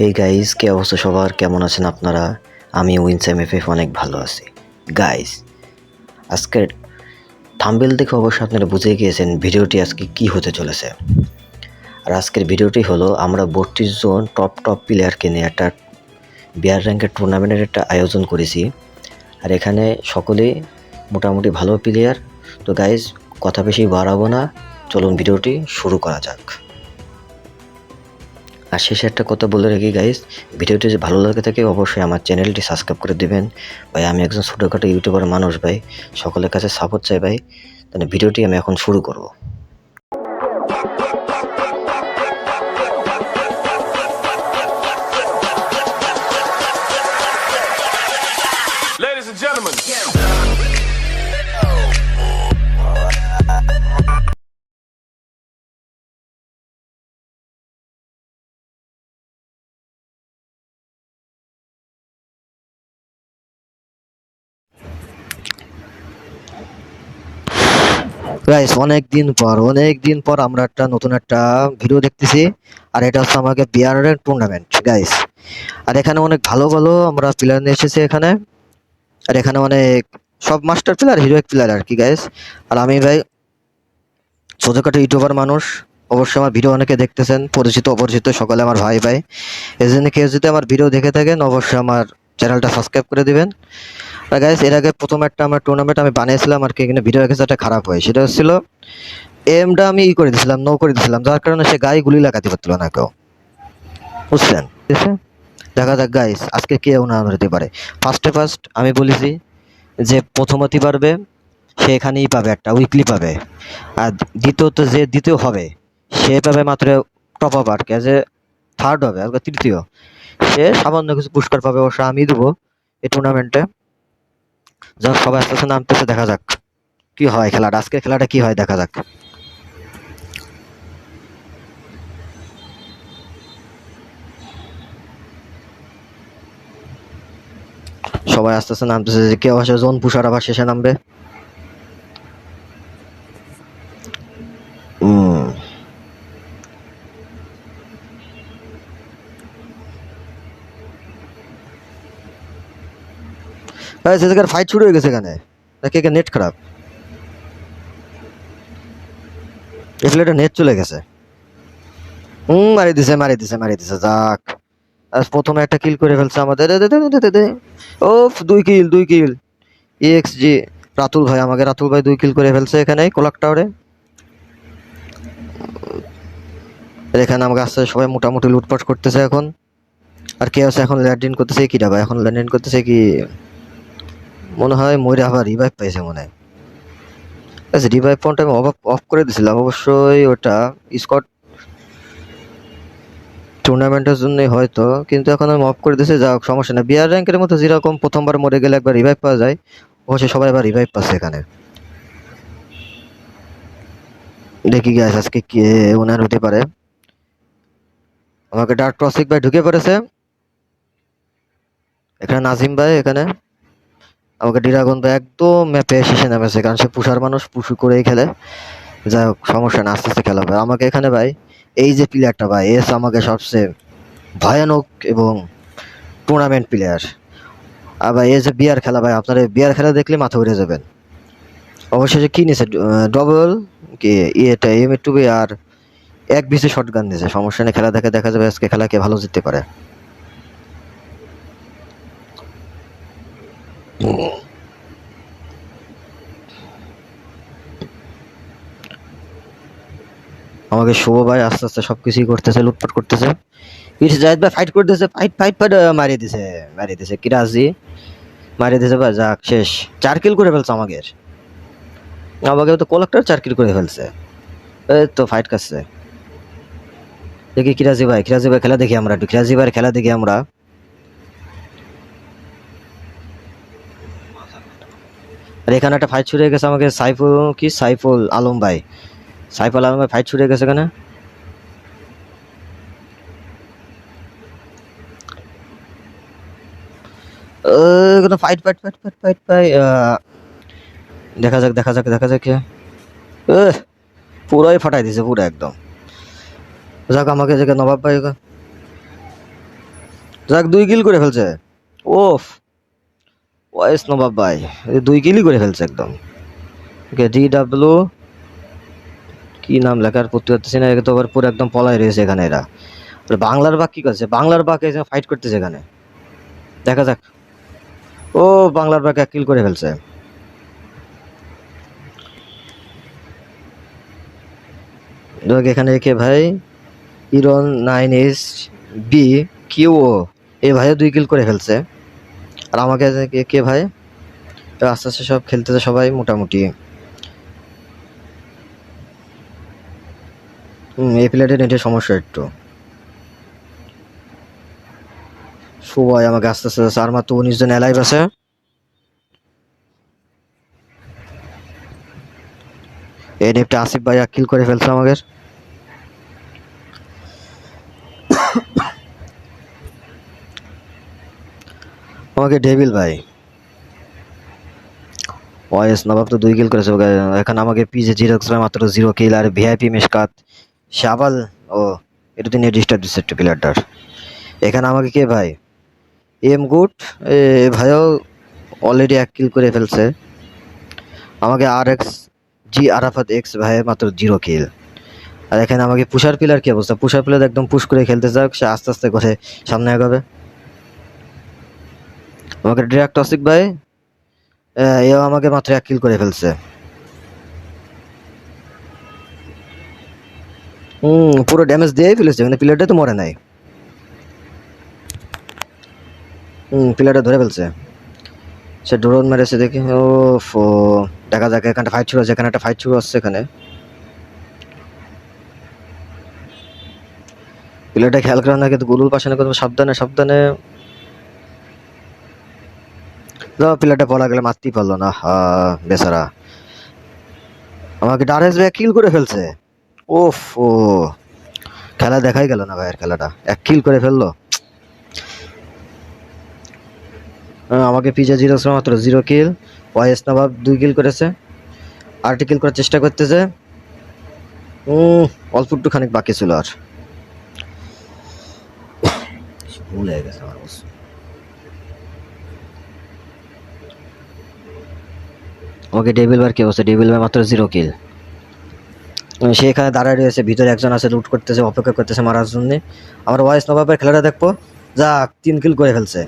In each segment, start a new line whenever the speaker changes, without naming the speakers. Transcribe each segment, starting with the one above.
Hey guys কে অবস্থা সবার? কেমন আছেন আপনারা? আমি উইন্স এফ অনেক ভালো আছি। গাইস আজকের থাম্বেল দেখে অবশ্য আপনারা বুঝে গিয়েছেন ভিডিওটি আজকে কি হতে চলেছে। আর আজকের ভিডিওটি হলো, আমরা বত্রিশ জন টপ টপ প্লেয়ারকে নিয়ে একটা বিয়ার র্যাঙ্কের টুর্নামেন্টের একটা আয়োজন করেছি। আর এখানে সকলেই মোটামুটি ভালো প্লেয়ার তো গাইজ কথা বেশি বাড়াবো না। চলুন ভিডিওটি শুরু করা যাক। আর শেষে একটা কথা বলে রাখি গাইস ভিডিওটি যদি ভালো লাগে থাকে, অবশ্যই আমার চ্যানেলটি সাবস্ক্রাইব করে দেবেন। ভাই, আমি একজন ছোটোখাটো ইউটিউবার মানুষ, ভাই। সকলের কাছে সাপোর্ট চাই, ভাই। তাহলে ভিডিওটি আমি এখন শুরু করব।
গাইস অনেক দিন পর, অনেক দিন পর আমরা একটা নতুন একটা ভিডিও দেখতেছি, আর এটা হচ্ছে আমাকে বিয়ারের টুর্নামেন্ট গাইস আর এখানে অনেক ভালো ভালো আমরা প্লেয়ার নিয়ে এসেছি এখানে, আর এখানে অনেক, সব মাস্টার প্লেয়ার হিরোইক প্লেয়ার আর কি গাইস আর আমি ভাই, ছোটোখাটো ইউটিউবার মানুষ, অবশ্যই আমার ভিডিও অনেকে দেখতেছেন, পরিচিত, অপরিচিত সকলে আমার ভাই ভাই। এই জন্য কেউ যদি আমার ভিডিও দেখে থাকেন, অবশ্যই আমার চ্যানেলটা সাবস্ক্রাইব করে দিবেন। গাইস এর আগে প্রথম একটা আমার টুর্নামেন্ট আমি বানিয়েছিলাম আর কি এখানে ভিডিও একটা খারাপ হয়। সেটা হচ্ছিল এমটা আমি ই করে দিয়েছিলাম নো করে দিয়েছিলাম যার কারণে সে গায়ে গুলি লাগাতে পারছিল না কেউ। বুঝছেন? ঠিক আছে দেখা যাক গাইস আজকে কে ওনার হতে পারে। ফার্স্টে ফার্স্ট আমি বলেছি যে প্রথমতি পারবে সে এখানেই পাবে একটা উইকলি পাবে। আর দ্বিতীয়ত যে দ্বিতীয় হবে সে পাবে মাত্র টপ আপ আর কি যে থার্ড হবে আর তৃতীয়। সে সামান্য কিছু পুরস্কার পাবে অবশ্য আমি দেবো এই টুর্নামেন্টে যাক, সবাই আস্তে আস্তে নামতেছে, দেখা যাক কি হয় খেলাটা। আজকের খেলাটা কি হয়, দেখা যাক। সবাই আস্তে আস্তে নামতেছে, যে কেউ আসে জোন পুষার আবার শেষে নামবে। সে জায়গায় ফাইট শুরু হয়ে গেছে এখানে। নাকি এখানে নেট খারাপ? এই নেট চলে গেছে। হুম মারি দিছে মারি দিছে মারি দিছে, যাক। আজ প্রথমে একটা কিল করে ফেলছে আমাদের। ও দুই কিল দুই কিল এক্স জি রাতুল ভাই, আমাকে রাতুল ভাই দুই কিল করে ফেলছে এখানে কোলাক টাওয়ারে এখানে আমাকে আস্তে সবাই মোটামুটি লুটপাট করতেছে এখন। আর কে আছে এখন ল্যান্ডিং করতেছে কি ভাই? এখন ল্যান্ডিন করতেছে কি? মনে হয় মরে আবার রিভাইভ পাইছে মনে হয়। আচ্ছা রিভাইভ ফোনটা আমি অফ অফ করে দিয়েছিলাম অবশ্যই ওটা স্কট টুর্নামেন্টের জন্যই হয়তো কিন্তু এখন আমি অফ করে দিয়েছি যা হোক, সমস্যা না বিয়ার র্যাঙ্কের মতো যেরকম প্রথমবার মরে গেলে একবার রিভাইভ পাওয়া যায় অবশ্যই সবাই এবার রিভাইভ পাচ্ছে এখানে। দেখি গ্যাস আজকে কে ওনার হতে পারে। আমাকে ডার্ক টসিক ভাই ঢুকে পড়েছে। এখানে নাজিম ভাই এখানে। আমাকে ড্রাগন ভাই একদম ম্যাপে শেষে নামেছে, কারণ সে পুষার মানুষ, পুষু করেই খেলে। যাই হোক, সমস্যা না, আস্তে আস্তে খেলা হবে। আমাকে এখানে ভাই, এই যে প্লেয়ারটা ভাই এস আমাকে সবচেয়ে ভয়ানক এবং টুর্নামেন্ট প্লেয়ার আর ভাই এই যে বিয়ার খেলা ভাই, আপনার বিয়ার খেলা দেখলে মাথা উড়ে যাবেন। অবশ্যই যে কি নিছে? ডবল কি, ইয়েটা এম টু বি আর এক বিসি শর্ট গান দিয়েছে সমস্যা নেই, খেলা দেখে দেখা যাবে আজকে খেলা কে ভালো জিততে পারে। আমাকে শুভ ভাই আস্তে আস্তে সবকিছুই করতেছে, লুটপাট করতেছে। ইস, জাহিদ ভাই ফাইট করতেছে ফাইট ফাইট ফাইট মারিয়ে দিছে মারিয়ে দিছে। কিরাজি, মারিয়ে দিছে ভাই যাক, শেষ। চার কিল করে ফেলছে আমাকে। আমাকে তো কোলাক্টার চার কিল করে ফেলছে। এই তো ফাইট করছে। দেখি কিরাজি ভাই কিরাজি ভাই খেলা দেখি আমরা একটু। কিরাজি ভাইয়ের খেলা দেখি আমরা। আর এখানে একটা ফাইট হয়ে গেছে আমাকে সাইফুল, কি? সাইফুল আলম ভাই। সাইফুল আলম ভাই ফাইট হয়ে গেছে এখানে। এখানে fight fight fight fight fight phi দেখা যাক দেখা যাক দেখা যাক পুরোই ফাটাই দিছে, পুরো একদম। যাক, আমাকে যে নবাব ভাই যাক, দুই কিল করে ফেলছে। ওফ ওয়েস নবাব ভাই দুই কিলই করে ফেলছে একদম। ওকে ডি ডাব্লিউ কি নাম লেখার পড়তে পারতেছি না তো আবার পুরো একদম পলাই রয়েছে এখানে এরা। বাংলার বাঘ কী করছে? বাংলার বাঘ এসে ফাইট করতেছে এখানে। দেখা যাক। ও, বাংলার বাঘ এক কিল করে ফেলছে। এখানে কে ভাই? ইরন, নাইন এস বি, কিউ এই ভাইও দুই কিল করে ফেলছে। আর আমাকে কে ভাই? আস্তে আস্তে সব খেলতেছে সবাই মোটামুটি। এই প্লেয়ারের নেটের সমস্যা একটু। সবাই আমাকে আস্তে আস্তে আস্তে আর মাত্র উনিশ জন অ্যালাইভ আছে। এই নেটটা আসিফ ভাই কিল করে ফেলছে আমাকে আমাকে ডেভিল ভাই। ওয়েস নবাব তো দুই কিল করেছে এখন আমাকে পিজে জিরক্স মাত্র জিরো কিল আর ভিআইপি মিসকাত শাবাল ও এটা তো নেট ডিস্টার্ব দিচ্ছে একটু প্লেয়ারটার এখানে আমাকে কে ভাই? এম গুড এ ভাইও অলরেডি এক কিল করে ফেলছে। আমাকে আর এক্স জি আরাফাত এক্স ভাই মাত্র জিরো কিল আর এখানে আমাকে পুষার পিলার কি অবস্থা? পুষার পিলার একদম পুশ করে খেলতে যাক, সে আস্তে আস্তে করে সামনে আগাবে আমাকে ডিরেক্ট অসিক ভাই এও আমাকে মাত্র এক কিল করে ফেলছে। হুম পুরো ড্যামেজ দিয়েই ফেলেছে কিন্তু প্লেয়ারটা তো মরে নাই। হুম প্লেয়ারটা ধরে ফেলছে। সে ড্রোন মেরেছে দেখি ও ফো দেখা যাক এখানটা ফাইট শুরু হচ্ছে এখানে একটা ফাইট শুরু হচ্ছে এখানে। প্লেয়ারটা খেয়াল করে না কিন্তু গুলুর পাশে না কিন্তু সাবধানে সাবধানে প্লেয়ারটা পলা গেলে মারতেই পারল না। হা বেচারা। আমাকে ডারেস ব্যাক কিল করে ফেলছে। ওফ ও। খেলা দেখাই গেল না ভাইয়ের খেলাটা। এক কিল করে ফেলল। আমাকে পিজে জিরো মাত্র জিরো কিল ওয়াইএস নবাব দুই কিল করেছে। আরটি কিল করার চেষ্টা করতেছে। উম, অল্প একটু খানিক বাকি ছিল আর। ভুলে গেছে আমার অবশ্য। ওকে ডেভিল বার কি অবস্থা? ডেভিল বার মাত্র জিরো কিল সে এখানে দাঁড়ায় রয়েছে, ভিতরে একজন আছে লুট করতেছে, অপেক্ষা করতেছে মারার জন্য। আমার ওয়াইস নবাবের খেলাটা দেখব। যাক, তিন কিল করে ফেলছে।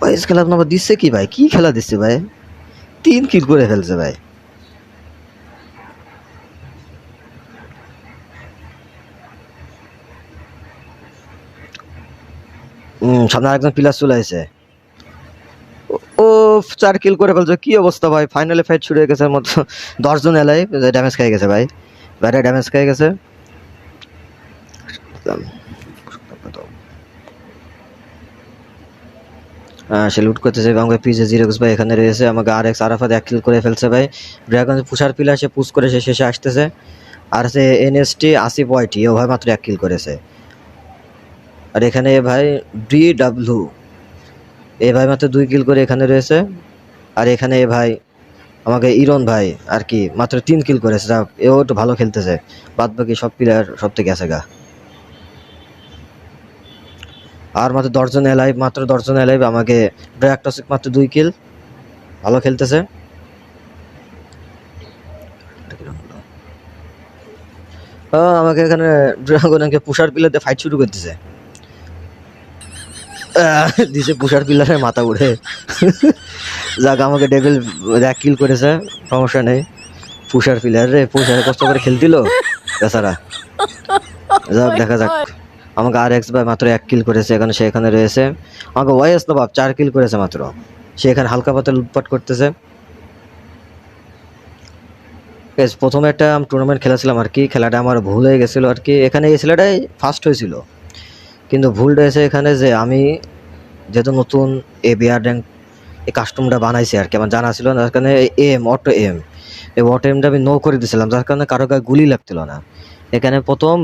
ওয়াইস খেলা নবাব দিচ্ছে কি ভাই? কি খেলা দিচ্ছে ভাই? তিন কিল করে ফেলছে ভাই। সামনে আরেকজন প্লাস চলে আসে ও, চার কিল করে ফেলছে। কি অবস্থা ভাই? ফাইনালে ফাইট শুরু হয়ে গেছে মতো দশজন এলাই ড্যামেজ খেয়ে গেছে ভাই। বাইরে ড্যামেজ খেয়ে গেছে। সে লুট করতেছে এবং পিজে জিরোক্স ভাই এখানে রয়েছে। আমাকে আর এক্স আরাফাত এক কিল করে ফেলছে ভাই। ড্রাগন পুষার পিলার সে পুশ করে সে শেষে আসতেছে। আর সে এনএসটি আসিফ ওয়াইটি ও ভাই মাত্র এক কিল করেছে। আর এখানে এ ভাই ডি ডাব্লু এ ভাই মাত্র দুই কিল করে এখানে রয়েছে। আর এখানে এ ভাই আমাকে ইরন ভাই আর কি মাত্র তিন কিল করেছে। যাক, এও একটু ভালো খেলতেছে। বাদ বাকি সব প্লেয়ার সব থেকে আছে গা। আর মাত্র দশজন এলাইভ মাত্র দশজন এলাইভ আমাকে ব্র্যাকটসিক মাত্র দুই কিল ভালো খেলতেছে। আমাকে এখানে ড্রাগনকে পুষার পিলাতে ফাইট শুরু করতেছে। দিছে পুষার পিলারে মাথা উড়ে। যাক আমাকে ডেভিল এক কিল করেছে সমস্যা নেই। পুষার পিলার রে পুষার কষ্ট করে খেলতিল? বেচারা। যাক দেখা যাক। আমাকে আর এক্স ভাই মাত্র এক কিল করেছে এখানে সে এখানে রয়েছে। আমাকে ওয়াইএস নবাব চার কিল করেছে মাত্র। সে এখানে হালকা পাতে লুটপাট করতেছে। প্রথমে একটা টুর্নামেন্ট খেলেছিলাম আর কি খেলাটা আমার ভুল হয়ে গেছিল আর কি। এখানে এই ছেলেটাই ফার্স্ট হয়েছিল। কিন্তু ভুলটা হয়েছে এখানে যে আমি যেহেতু নতুন এ বিআর র্যাঙ্ক, এই কাস্টমটা বানাইছি আর কি, আমার জানা ছিল না, যার কারণে এম অটো এম এই অটো এমটা আমি নো করে দিয়েছিলাম যার কারণে কারও গায়ে গুলি লাগছিল না। এখানে প্রথম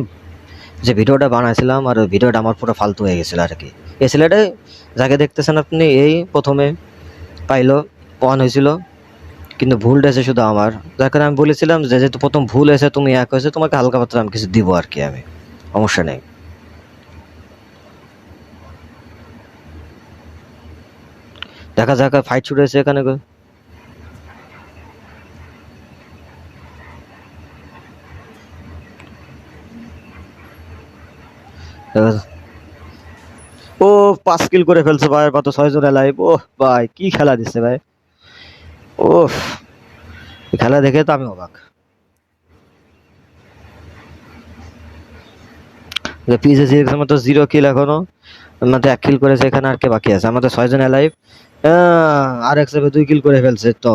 যে ভিডিওটা বানাইছিলাম আর ওই ভিডিওটা আমার পুরো ফালতু হয়ে গেছিল আর কি। এই ছেলেটাই যাকে দেখতেছেন আপনি, এই প্রথমে পাইলো ওয়ান হয়েছিল, কিন্তু ভুলটা এসে শুধু আমার। যার কারণে আমি বলেছিলাম যে যেহেতু প্রথম ভুল এসে তুমি এক হয়েছে, তোমাকে হালকা পাতলা আমি কিছু দিব আর কি আমি। সমস্যা নেই। দেখা যাক ফাইট শুরু হয়েছে এখানে ও, পাঁচ কিল করে ফেলছে ভাই মাত্র ছয় জন লাইভ ও ভাই, কি খেলা দিচ্ছে ভাই। ও খেলা দেখে তো আমি অবাক। পিজে জিরো কিল এখনও মাত্র এক কিল করেছে এখানে আর কে বাকি আছে? আমাদের ছয় জন লাইভ আর এক দুই কিল করে ফেলছে তো।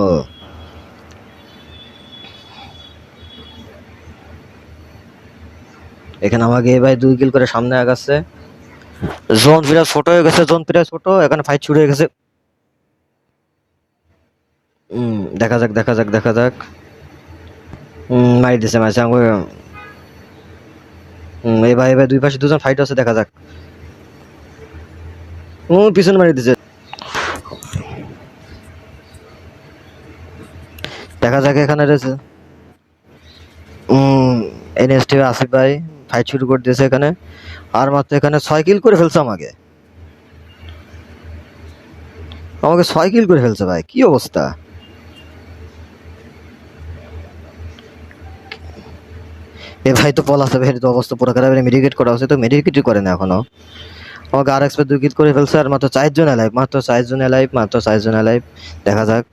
এখানে আমাকে ভাই দুই কিল করে সামনে আগাচ্ছে। জোন প্রায় ছোট হয়ে গেছে জোন প্রায় ছোট এখানে ফাইট শুরু হয়ে গেছে। উম, দেখা যাক দেখা যাক দেখা যাক। উম, মারি দিছে মারছে আমাকে এই ভাই ভাই দুই পাশে দুজন ফাইট আছে দেখা যাক। ও পিছনে মারি দিছে। দেখা যাক এখানে রয়েছে। এনএসটি আসিফ ভাই ফাইট শুরু করে দিয়েছে এখানে। আর মাত্র এখানে ছয় কিল করে ফেলছে আমাকে। আমাকে ছয় কিল করে ফেলছে ভাই, কি অবস্থা? এ ভাই তো পলাছে ভাই তো অবস্থা পুরো খারাপ মেডিকেট করা হচ্ছে তো মেডিকেটই করে না এখনও। আমাকে আর এক্সপের দুই কিল করে ফেলছে, আর মাত্র চারজন লাইভ মাত্র চারজন লাইভ মাত্র চারজন লাইভ দেখা যাক।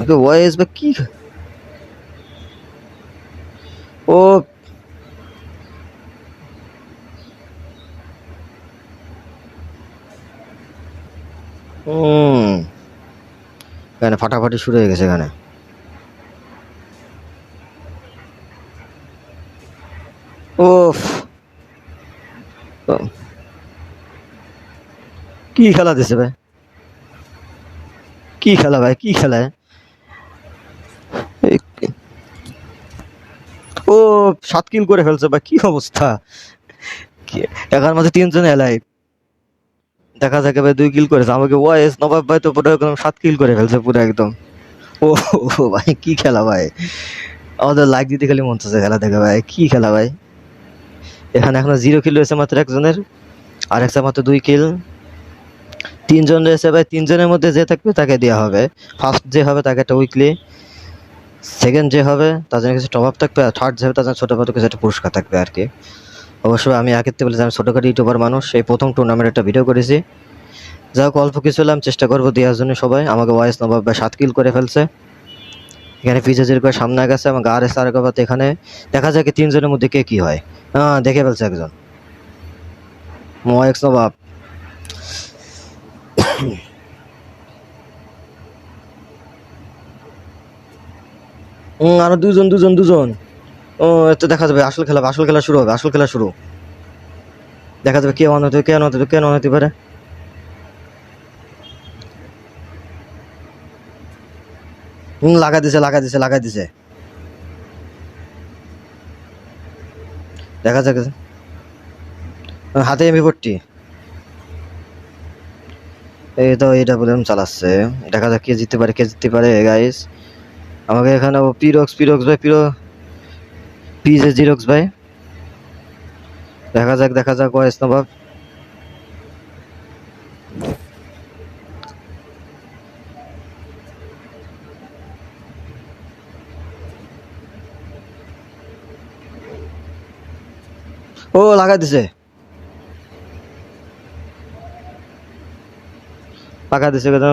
আগে ওয়াইস বা কি? ও। এখানে ফাটাফাটি শুরু হয়ে গেছে এখানে। ওফ। কি খেলা দিছে ভাই? কি খেলা ভাই? কি খেলা? ও, সাত কিল করে ফেলছে ভাই, কি অবস্থা? কি- মাঝে তিনজন এলাই। দেখা যাকে ভাই দুই কিল করেছে। আমাকে ওয়াইস নবাব ভাই তো পুরো একদম সাত কিল করে ফেলছে, পুরো একদম। ও ভাই, কি খেলা ভাই। আমাদের লাইক দিতে খালি মন চাচ্ছে খেলা দেখে ভাই, কি খেলা ভাই। এখানে এখনও জিরো কিল রয়েছে মাত্র একজনের, আর একটা মাত্র দুই কিল। তিনজন রয়েছে ভাই, তিনজনের মধ্যে যে থাকবে তাকে দেওয়া হবে। ফার্স্ট যে হবে তাকে একটা উইকলি সেকেন্ড যে হবে, তার জন্য কিছু টপ আপ থাকবে, আর থার্ড যে হবে, তার জন্য ছোটোখাটো কিছু একটা পুরস্কার থাকবে আর কি। অবশ্যই আমি আগের থেকে বলেছি, আমি ছোটোখাটো ইউটিউবার মানুষ, এই প্রথম টুর্নামেন্ট একটা ভিডিও করেছি। যা হোক, অল্প কিছু হলাম, চেষ্টা করব দেওয়ার জন্য সবাই। আমাকে ওয়াইস নবাব ভাই সাত কিল করে ফেলছে। এখানে পিজে করে সামনে গেছে এবং আর এস আর এখানে। দেখা যায় কি তিনজনের মধ্যে কে কী হয়। হ্যাঁ দেখে ফেলছে একজন। মোয়াক্স নবাব আরও দুজন দুজন দুজন ও, এত দেখা যাবে, আসল খেলা আসল খেলা শুরু হবে, আসল খেলা শুরু। দেখা যাবে কে অন হতে কে অন হতে কে অন হতে পারে। হুম লাগা দিছে লাগা দিছে লাগা দিছে। দেখা যাক। হাতে এমবি পট্টি এই তো এটা বলে চালাচ্ছে। দেখা যাক কে জিততে পারে, কে জিততে পারে গাইস আমাকে এখানে পিরক্স পিরক্স ভাই পিরো পিজে জিরক্স ভাই। দেখা যাক দেখা যাক ওয়েস নবাব ও লাগা দিছে। লাগা দিছে, কেন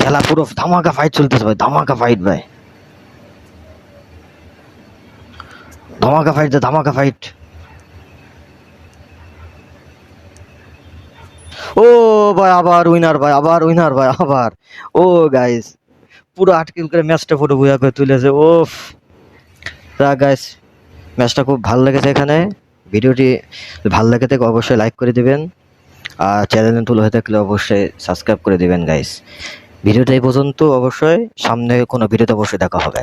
খেলা পুরো ধামাকা ফাইট চলতেছে ভাই, ধামাকা ফাইট ভাই। ধামাকা ফাইট ধামাকা ফাইট ও ভাই, আবার উইনার ভাই, আবার উইনার ভাই, আবার। ও গাইস পুরো আটকিল করে ম্যাচটা পুরো বুয়া করে তুলেছে ওফ তা গাইস ম্যাচটা খুব ভালো লেগেছে এখানে। ভিডিওটি ভালো লেগে থেকে অবশ্যই লাইক করে দিবেন। আর চ্যানেলে তুলে হয়ে থাকলে অবশ্যই সাবস্ক্রাইব করে দিবেন গাইস ভিডিওটা এই পর্যন্ত। অবশ্যই সামনে কোনো ভিডিওতে অবশ্যই দেখা হবে।